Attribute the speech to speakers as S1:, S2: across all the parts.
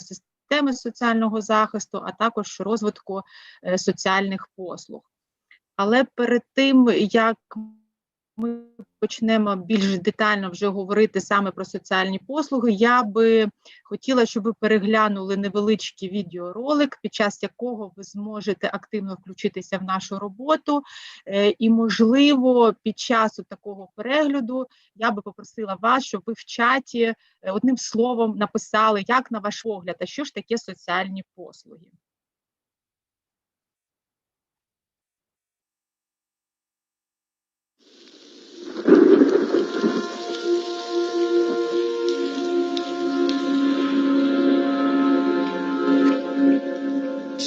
S1: системи соціального захисту, а також розвитку е, соціальних послуг. Але перед тим, як ми почнемо більш детально вже говорити саме про соціальні послуги, я би хотіла, щоб ви переглянули невеличкий відеоролик, під час якого ви зможете активно включитися в нашу роботу. Е, І, можливо, під час такого перегляду я би попросила вас, щоб ви в чаті е, одним словом написали, як на ваш погляд, а що ж таке соціальні послуги.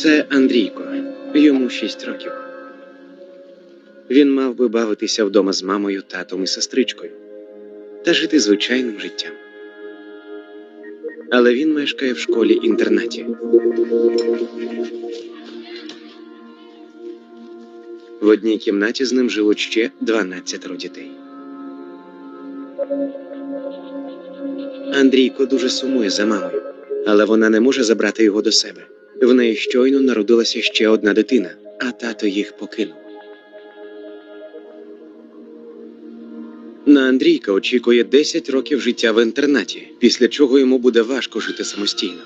S2: Це Андрійко, йому 6 років. Він мав би бавитися вдома з мамою, татом і сестричкою та жити звичайним життям. Але він мешкає в школі інтернаті. В одній кімнаті з ним живуть ще 12 дітей. Андрійко дуже сумує за мамою, але вона не може забрати його до себе. В неї щойно народилася ще одна дитина, а тато їх покинув. На Андрійка очікує 10 років життя в інтернаті, після чого йому буде важко жити самостійно.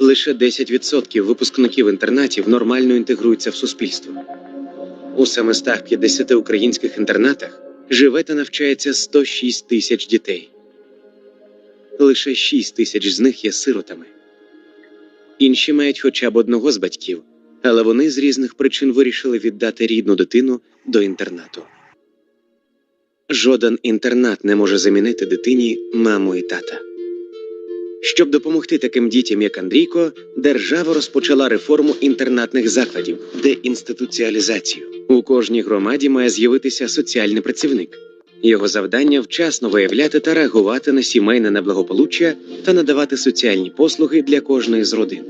S2: Лише 10% випускників інтернатів нормально інтегруються в суспільство. У 750 українських інтернатах живе та навчається 106 тисяч дітей. Лише 6 тисяч з них є сиротами. Інші мають хоча б одного з батьків, але вони з різних причин вирішили віддати рідну дитину до інтернату. Жоден інтернат не може замінити дитині маму і тата. Щоб допомогти таким дітям, як Андрійко, держава розпочала реформу інтернатних закладів, деінституціалізацію. У кожній громаді має з'явитися соціальний працівник. Його завдання вчасно виявляти та реагувати на сімейне неблагополуччя та надавати соціальні послуги для кожної з родин.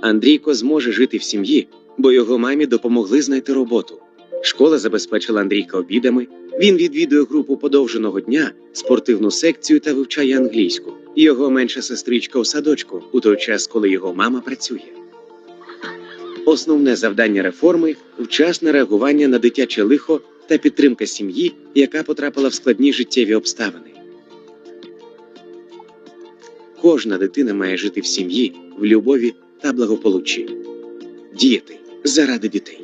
S2: Андрійко зможе жити в сім'ї, бо його мамі допомогли знайти роботу. Школа забезпечила Андрійка обідами. Він відвідує групу подовженого дня, спортивну секцію та вивчає англійську. Його менша сестричка у садочку у той час, коли його мама працює. Основне завдання реформи вчасне реагування на дитяче лихо та підтримка сім'ї, яка потрапила в складні життєві обставини. Кожна дитина має жити в сім'ї, в любові та благополуччі. Діяти заради дітей.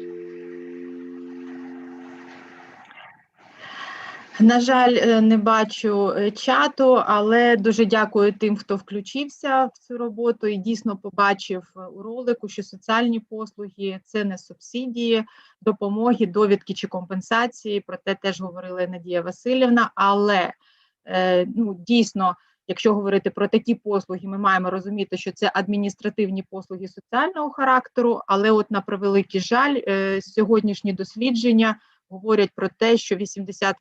S1: На жаль, е, не бачу е, чату, але дуже дякую тим, хто включився в цю роботу і дійсно побачив е, у ролику, що соціальні послуги це не субсидії, допомоги, довідки чи компенсації. Про те теж говорила Надія Васильівна. Але ну, дійсно, якщо говорити про такі послуги, ми маємо розуміти, що це адміністративні послуги соціального характеру. Але, от на превеликий жаль, сьогоднішні дослідження говорять про те, що 80%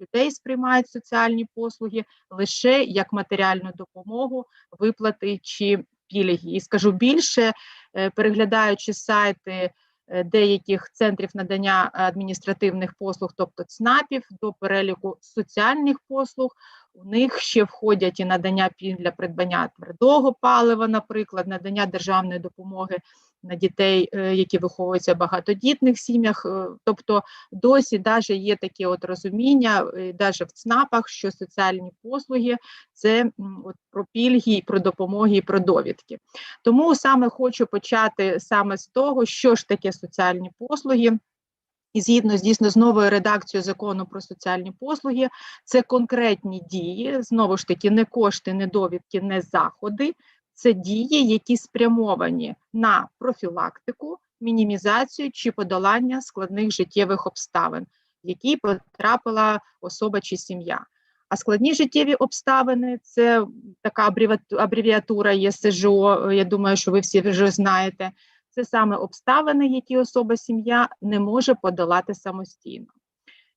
S1: людей сприймають соціальні послуги лише як матеріальну допомогу, виплати чи пільги. І скажу більше, е, переглядаючи сайти е, деяких центрів надання адміністративних послуг, тобто ЦНАПів, до переліку соціальних послуг, у них ще входять і надання пільг для придбання твердого палива, наприклад, надання державної допомоги на дітей, е, які виховуються в багатодітних сім'ях. е, Тобто досі даже є таке от розуміння, навіть в ЦНАПах, що соціальні послуги це от про пільги, про допомоги, і про довідки. Тому саме хочу почати саме з того, що ж таке соціальні послуги. І згідно дійсно з новою редакцією закону про соціальні послуги, це конкретні дії, знову ж таки, не кошти, не довідки, не заходи, це дії, які спрямовані на профілактику, мінімізацію чи подолання складних життєвих обставин, в які потрапила особа чи сім'я. А складні життєві обставини це така абревіату- абревіатура ЄСЖО, я думаю, що ви всі вже знаєте. Це саме обставини, які особа сім'я не може подолати самостійно.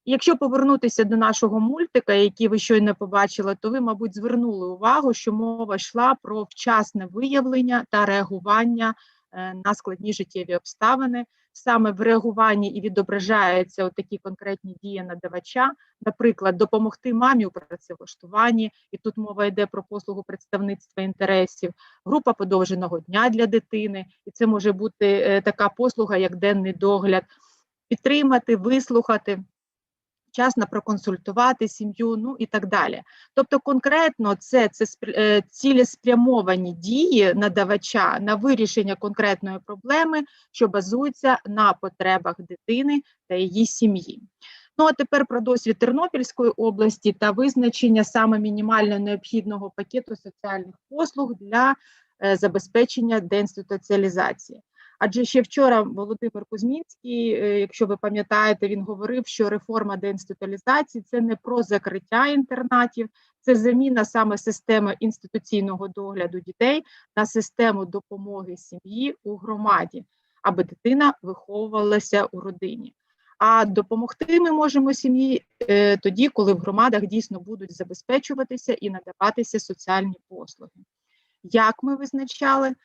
S1: Якщо повернутися до нашого мультика, який ви щойно побачили, то ви, мабуть, звернули увагу, що мова йшла про вчасне виявлення та реагування е, на складні життєві обставини. Саме в реагуванні і відображаються такі конкретні дії надавача, наприклад, допомогти мамі у працевлаштуванні, і тут мова йде про послугу представництва інтересів, група подовженого дня для дитини, і це може бути е, така послуга, як денний догляд, підтримати, вислухати. Вчасно проконсультувати сім'ю, ну і так далі. Тобто, конкретно це, це е, цілеспрямовані дії надавача на вирішення конкретної проблеми, що базуються на потребах дитини та її сім'ї. Ну а тепер про досвід Тернопільської області та визначення саме мінімально необхідного пакету соціальних послуг для е, забезпечення деінституціалізації. Адже ще вчора Володимир Кузьмінський, е, якщо ви пам'ятаєте, він говорив, що реформа деінституалізації це не про закриття інтернатів, це заміна саме системи інституційного догляду дітей на систему допомоги сім'ї у громаді, аби дитина виховувалася у родині. А допомогти ми можемо сім'ї е, тоді, коли в громадах дійсно будуть забезпечуватися і надаватися соціальні послуги. Як ми визначали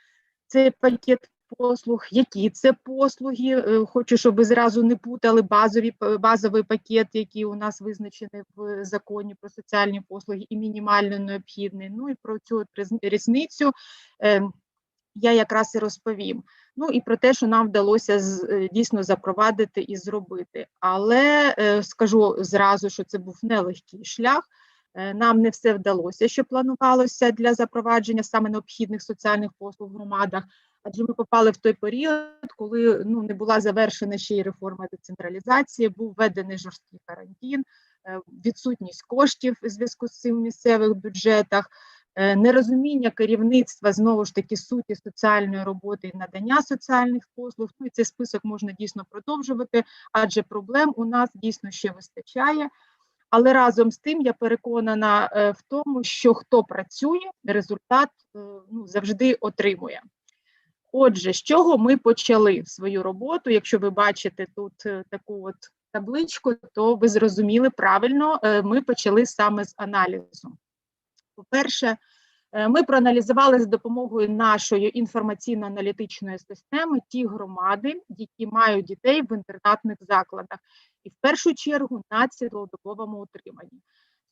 S1: цей пакет послуг, які це послуги? Е, Хочу, щоб ви зразу не путали базові базовий пакет, який у нас визначений в законі про соціальні послуги, і мінімально необхідний. Ну і про цю різницю. е, я якраз і розповім. Ну і про те, що нам вдалося е, дійсно запровадити і зробити. Але е, скажу зразу, що це був нелегкий шлях. Нам не все вдалося, що планувалося для запровадження саме необхідних соціальних послуг в громадах. Адже ми попали в той період, коли ну не була завершена ще й реформа децентралізації, був введений жорсткий карантин, е, відсутність коштів у зв'язку з цим в місцевих бюджетах е, нерозуміння керівництва знову ж таки суті соціальної роботи і надання соціальних послуг. Ну і цей список можна дійсно продовжувати, адже проблем у нас дійсно ще вистачає. Але разом з тим я переконана е, в тому, що хто працює, результат ну, завжди отримує. Отже, з чого ми почали свою роботу? Якщо ви бачите тут е, таку от табличку, то ви зрозуміли правильно, е, ми почали саме з аналізу. По-перше, е, ми проаналізували за допомогою нашої інформаційно-аналітичної системи ті громади, які мають дітей в інтернатних закладах, і в першу чергу на цілодобовому утриманні.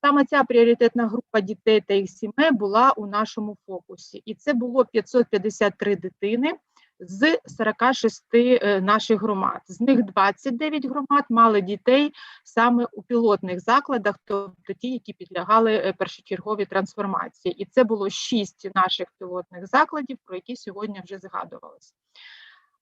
S1: Саме ця пріоритетна група дітей та їх сімей була у нашому фокусі, і це було 553 дитини з 46 е, наших громад. З них 29 громад мали дітей саме у пілотних закладах, тобто ті, які підлягали е, першочерговій трансформації. І це було 6 наших пілотних закладів, про які сьогодні вже згадувалося.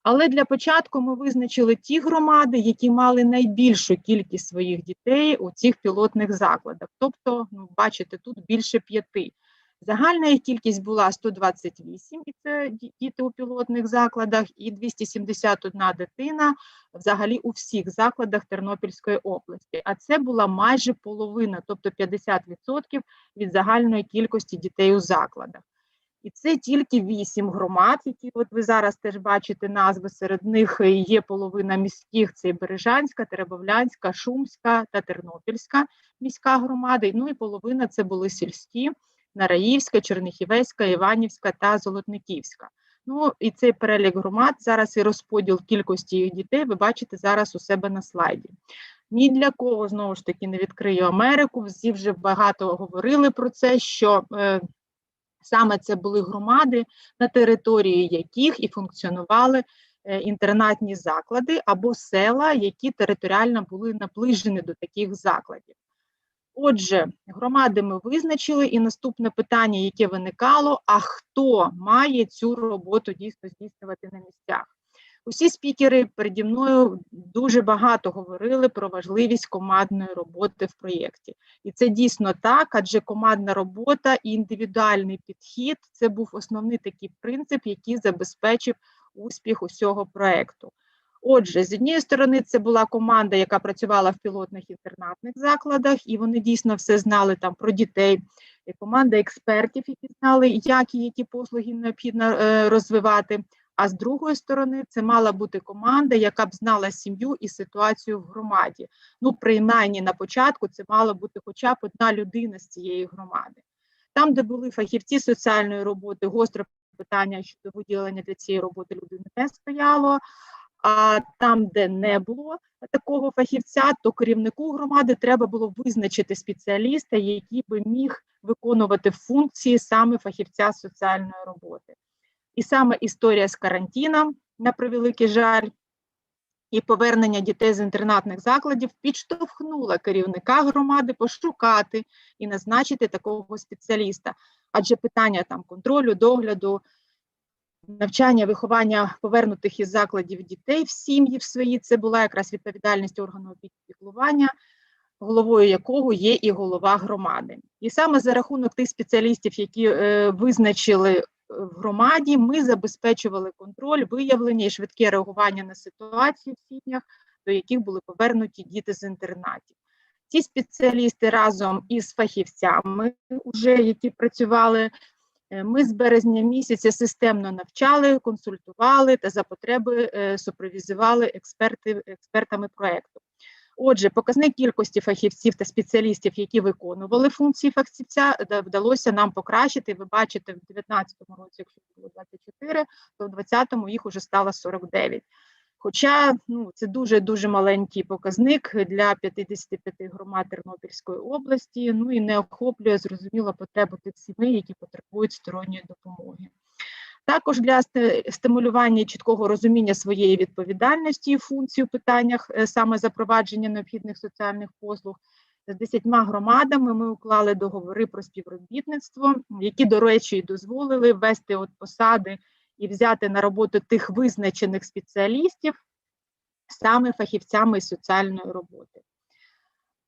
S1: Але для початку ми визначили ті громади, які мали найбільшу кількість своїх дітей у цих пілотних закладах. Тобто, ну, бачите, тут більше п'яти. Загальна їх кількість була 128, і це ді- діти у пілотних закладах, і 271 дитина взагалі у всіх закладах Тернопільської області. А це була майже половина, тобто 50% від загальної кількості дітей у закладах. І це тільки вісім громад, які от ви зараз теж бачите назви. Серед них е, є половина міських: це Бережанська, Теребовлянська, Шумська та Тернопільська міська громади. Ну і половина це були сільські, Нараївська, Чернихівецька, Іванівська та Золотниківська. Ну і цей перелік громад зараз і розподіл кількості їх дітей. Ви бачите зараз у себе на слайді. Ні для кого знову ж таки не відкрию Америку. Всі вже багато говорили про це, що е, саме це були громади, на території яких і функціонували е, інтернатні заклади або села, які територіально були наближені до таких закладів. Отже, громади ми визначили, і наступне питання, яке виникало: а хто має цю роботу дійсно здійснювати на місцях? Усі спікери переді мною дуже багато говорили про важливість командної роботи в проєкті. І це дійсно так, адже командна робота і індивідуальний підхід це був основний такий принцип, який забезпечив успіх усього проєкту. Отже, з однієї сторони, це була команда, яка працювала в пілотних інтернатних закладах, і вони дійсно все знали там про дітей. І команда експертів, які знали, як і які послуги необхідно е, розвивати. А з другої сторони, це мала бути команда, яка б знала сім'ю і ситуацію в громаді. Ну, принаймні на початку це мала бути хоча б одна людина з цієї громади. Там, де були фахівці соціальної роботи, гостро питання щодо виділення для цієї роботи людини не стояло. А там, де не було такого фахівця, то керівнику громади треба було визначити спеціаліста, який би міг виконувати функції саме фахівця соціальної роботи. І саме історія з карантином, на превеликий жаль, і повернення дітей з інтернатних закладів підштовхнула керівника громади пошукати і назначити такого спеціаліста. Адже питання там контролю, догляду, навчання, виховання повернутих із закладів дітей в сім'ї в свої це була якраз відповідальність органу опіклування, головою якого є і голова громади. І саме за рахунок тих спеціалістів, які е, визначили в громаді, ми забезпечували контроль, виявлення і швидке реагування на ситуацію в сім'ях, до яких були повернуті діти з інтернатів. Ці спеціалісти разом із фахівцями, уже які працювали Е, Ми з березня місяця системно навчали, консультували та за потреби е, супровізували експерти, експертами проєкту. Отже, показник кількості фахівців та спеціалістів, які виконували функції фахівця, да- вдалося нам покращити. Ви бачите, в 2019 році, якщо було 24, то в 2020 їх уже стало 49. Хоча ну, це дуже дуже маленький показник для 55 громад Тернопільської області, ну і не охоплює зрозуміло потребу тих сімей, які потребують сторонньої допомоги. Також для стимулювання чіткого розуміння своєї відповідальності і функцій у питаннях е, саме запровадження необхідних соціальних послуг з 10 громадами ми уклали договори про співробітництво, які, до речі, дозволили ввести от посади і взяти на роботу тих визначених спеціалістів саме фахівцями соціальної роботи.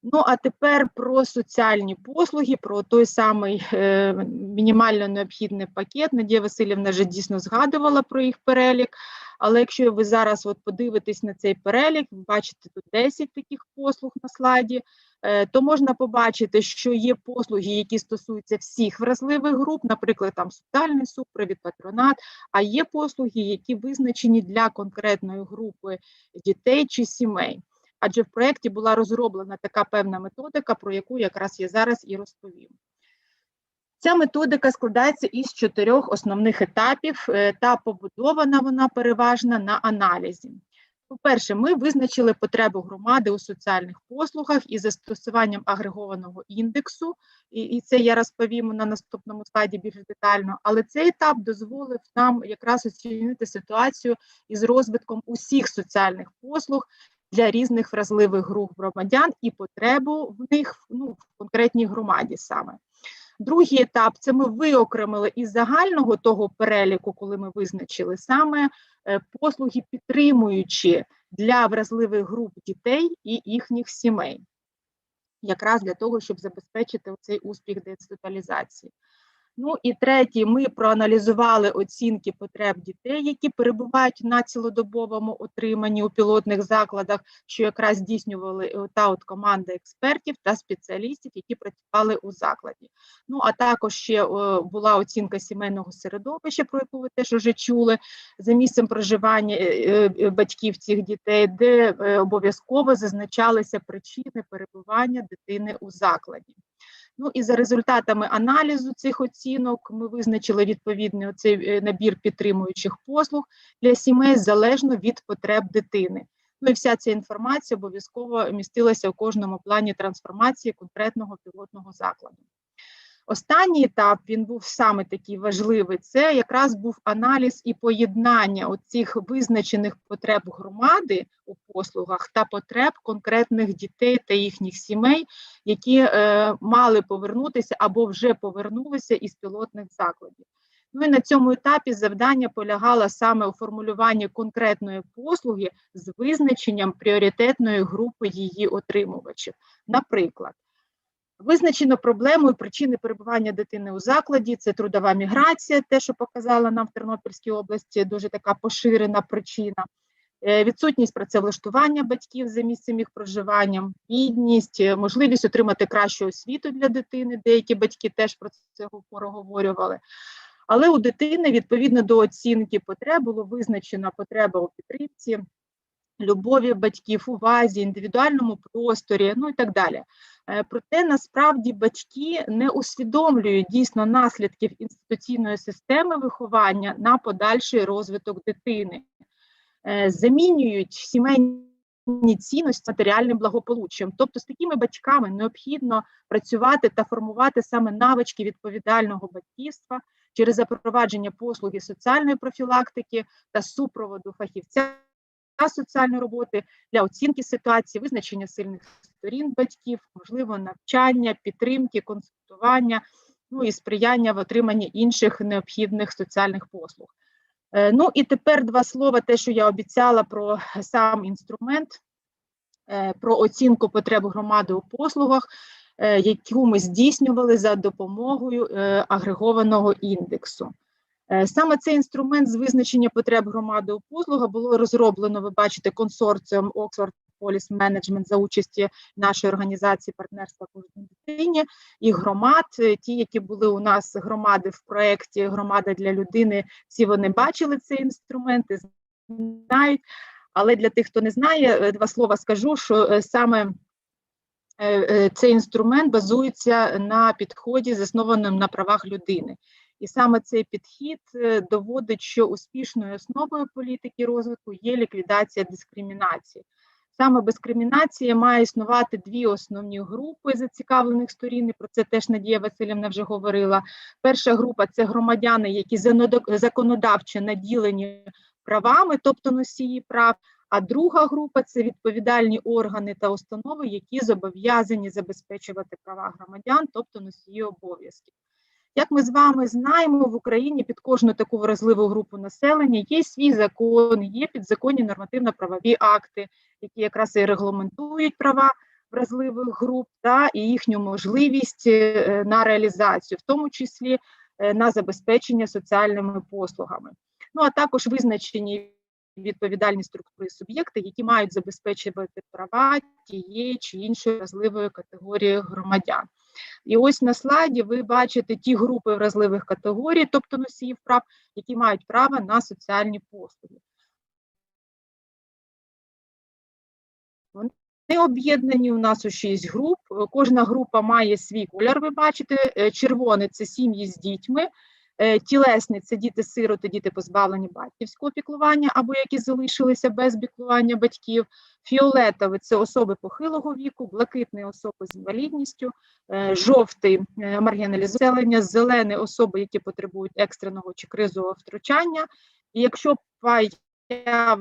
S1: Ну, а тепер про соціальні послуги, про той самий е, мінімально необхідний пакет. Надія Васильівна вже дійсно згадувала про їх перелік. Але якщо ви зараз от подивитесь на цей перелік, бачите тут 10 таких послуг на слайді, е, то можна побачити, що є послуги, які стосуються всіх вразливих груп, наприклад, там соціальний супровід, патронат, а є послуги, які визначені для конкретної групи дітей чи сімей. Адже в проєкті була розроблена така певна методика, про яку якраз я зараз і розповім. Ця методика складається із чотирьох основних етапів е, та побудована вона переважно на аналізі. По-перше, ми визначили потребу громади у соціальних послугах із застосуванням агрегованого індексу, і, і це я розповім на наступному слайді більш детально. Але цей етап дозволив нам якраз оцінити ситуацію із розвитком усіх соціальних послуг для різних вразливих груп громадян і потребу в них ну, в конкретній громаді саме. Другий етап це ми виокремили із загального того переліку, коли ми визначили саме е, послуги підтримуючі для вразливих груп дітей і їхніх сімей, якраз для того, щоб забезпечити цей успіх децентралізації. Ну і третє, ми проаналізували оцінки потреб дітей, які перебувають на цілодобовому отриманні у пілотних закладах, що якраз здійснювали е, та от команда експертів та спеціалістів, які працювали у закладі. Ну а також ще е, була оцінка сімейного середовища, про яку ви теж вже чули, за місцем проживання е, батьків цих дітей, де обов'язково зазначалися причини перебування дитини у закладі. Ну і за результатами аналізу цих оцінок ми визначили відповідний оцей е, набір підтримуючих послуг для сімей залежно від потреб дитини. Ну і вся ця інформація обов'язково містилася у кожному плані трансформації конкретного пілотного закладу. Останній етап він був саме такий важливий. Це якраз був аналіз і поєднання оцих визначених потреб громади у послугах та потреб конкретних дітей та їхніх сімей, які е, мали повернутися або вже повернулися із пілотних закладів. Ну і на цьому етапі завдання полягало саме у формулюванні конкретної послуги з визначенням пріоритетної групи її отримувачів. Наприклад, Визначено проблему і причини перебування дитини у закладі. Це трудова міграція, те, що показала нам в Тернопільській області, дуже така поширена причина. Е, Відсутність працевлаштування батьків за місцем їх проживання, бідність, е, можливість отримати кращу освіту для дитини. Деякі батьки теж про це проговорювали. Але у дитини відповідно до оцінки потреб було визначена потреба у підтримці, любові батьків, увазі, індивідуальному просторі, ну і так далі. Е, Проте насправді батьки не усвідомлюють дійсно наслідків інституційної системи виховання на подальший розвиток дитини, Е, замінюють сімейні цінності матеріальним благополуччям. Тобто з такими батьками необхідно працювати та формувати саме навички відповідального батьківства через запровадження послуги соціальної профілактики та супроводу фахівця соціальної роботи для оцінки ситуації, визначення сильних сторін батьків, можливо, навчання, підтримки, консультування, ну і сприяння в отриманні інших необхідних соціальних послуг. Е, Ну і тепер два слова, те, що я обіцяла про сам інструмент, е, про оцінку потреб громади у послугах, е, яку ми здійснювали за допомогою агрегованого індексу. Е, Саме цей інструмент з визначення потреб громади у послугах було розроблено, ви бачите, консорціум Oxford Police Management за участі нашої організації партнерства кожній дитині і громад. Е, Ті, які були у нас громади в проєкті Громада для людини, всі вони бачили цей інструмент і знають. Але для тих, хто не знає, е, два слова скажу, що саме цей інструмент базується на підході, заснованому на правах людини. І саме цей підхід е, доводить, що успішною основою політики розвитку є ліквідація дискримінації. Саме без кримінації має існувати дві основні групи зацікавлених сторін. і Про це теж Надія Васильівна вже говорила. Перша група це громадяни, які законодавчо наділені правами, тобто носії прав. А друга група це відповідальні органи та установи, які зобов'язані забезпечувати права громадян, тобто носії обов'язків. Як ми з вами знаємо, в Україні під кожну таку вразливу групу населення є свій закон, є підзаконні нормативно-правові акти, які якраз і регламентують права вразливих груп та і їхню можливість е, на реалізацію, в тому числі е, на забезпечення соціальними послугами. Ну а також визначені відповідальні структури суб'єкти, які мають забезпечувати права тієї чи іншої вразливої категорії громадян. І ось на слайді ви бачите ті групи вразливих категорій, тобто носіїв прав, які мають право на соціальні послуги. Вони об'єднані у нас у шість груп. Кожна група має свій колір. Ви бачите, Е, червоний це сім'ї з дітьми. Е, Тілесний це діти-сироти, діти позбавлені батьківського піклування або які залишилися без піклування батьків. Фіолетовий це особи похилого віку, блакитний особи з інвалідністю, е, жовтий маргіналізовання, маргіналізовані, зелений особи, які потребують екстреного чи кризового втручання. І якщо поява